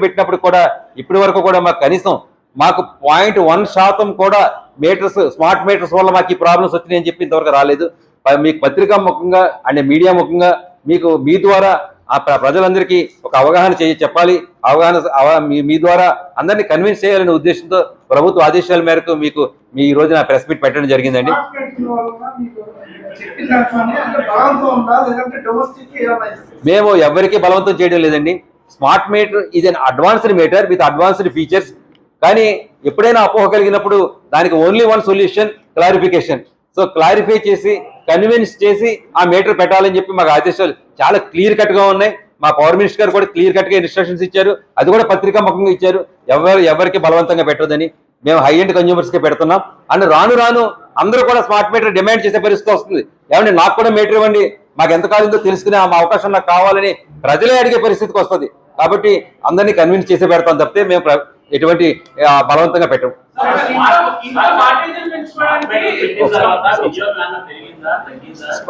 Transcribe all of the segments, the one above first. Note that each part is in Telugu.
పెట్టినప్పుడు కూడా ఇప్పటి వరకు కూడా మాకు కనీసం మాకు పాయింట్ వన్ శాతం కూడా మీటర్స్ స్మార్ట్ మీటర్స్ వల్ల మాకు ఈ ప్రాబ్లమ్స్ వచ్చినాయని చెప్పి ఇంతవరకు రాలేదు. మీకు పత్రికా ముఖంగా అండ్ మీడియా ముఖంగా మీకు మీ ద్వారా ఆ ప్ర- ప్రజలందరికీ ఒక అవగాహన చేయ చెప్పాలి. అవగాహన అవ- మీ- ద్వారా అందరినీ కన్విన్స్ చేయాలనే ఉద్దేశంతో ప్రభుత్వ ఆదేశాల మేరకు మీకు మీ ఈ రోజున ప్రెస్ మీట్ పెట్టడం జరిగిందండి. మేము ఎవరికి బలవంతం చేయడం లేదండి. స్మార్ట్ మీటర్ ఇది an advanced meter with advanced features కానీ ఎప్పుడైనా అపోహ కలిగినప్పుడు దానికి only one solution clarification so clarify చేసి కన్విన్స్ చేసి ఆ మీటర్ పెట్టాలని చెప్పి మాకు ఆదేశాలు చాలా క్లియర్ కట్గా ఉన్నాయి. మా పవర్ మినిస్టర్ గారు కూడా క్లియర్ కట్గా ఇన్స్ట్రక్షన్స్ ఇచ్చారు. అది కూడా పత్రికా ముఖంగా ఇచ్చారు. ఎవరు ఎవరికి బలవంతంగా పెట్టదని మేము హై ఎండ్ కన్జ్యూమర్స్కి పెడుతున్నాం. అండ్ రాను రాను అందరూ కూడా స్మార్ట్ మీటర్ డిమాండ్ చేసే పరిస్థితి వస్తుంది. ఏమంటే నాకు కూడా మీటర్ ఇవ్వండి. మాకు ఎంత కాలిందో తెలుసుకునే ఆ అవకాశం నాకు కావాలని ప్రజలే అడిగే పరిస్థితికి వస్తుంది. కాబట్టి అందరినీ కన్విన్స్ చేసే పెడతాం తప్పితే మేము ఎటువంటి బలవంతంగా పెట్టం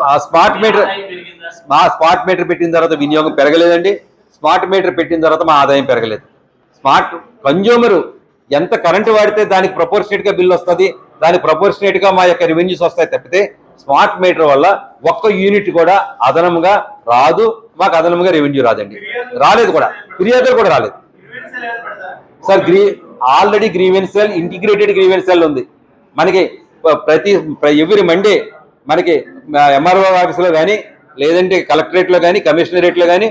ఆ స్మార్ట్ మీటర్ మా స్మార్ట్ మీటర్ పెట్టిన తర్వాత వినియోగం పెరగలేదండి. స్మార్ట్ మీటర్ పెట్టిన తర్వాత మా ఆదాయం పెరగలేదు. స్మార్ట్ కన్జ్యూమరు ఎంత కరెంటు వాడితే దానికి ప్రపోర్షనేట్గా బిల్ వస్తుంది దానికి ప్రపోర్షనేట్గా మా యొక్క రెవెన్యూస్ వస్తాయి తప్పితే స్మార్ట్ మీటర్ వల్ల ఒక్క యూనిట్ కూడా అదనంగా రాదు మాకు అదనంగా రెవెన్యూ రాదండి. రాలేదు కూడా. ఫిర్యాదులు కూడా రాలేదు. Sir గ్రీ already grievance cell integrated grievance cell ఉంది. మనకి ప్రతి ఎవ్రీ మండే మనకి ఎంఆర్ఓ ఆఫీస్లో కానీ లేదంటే కలెక్టరేట్లో కానీ కమిషనరేట్లో కానీ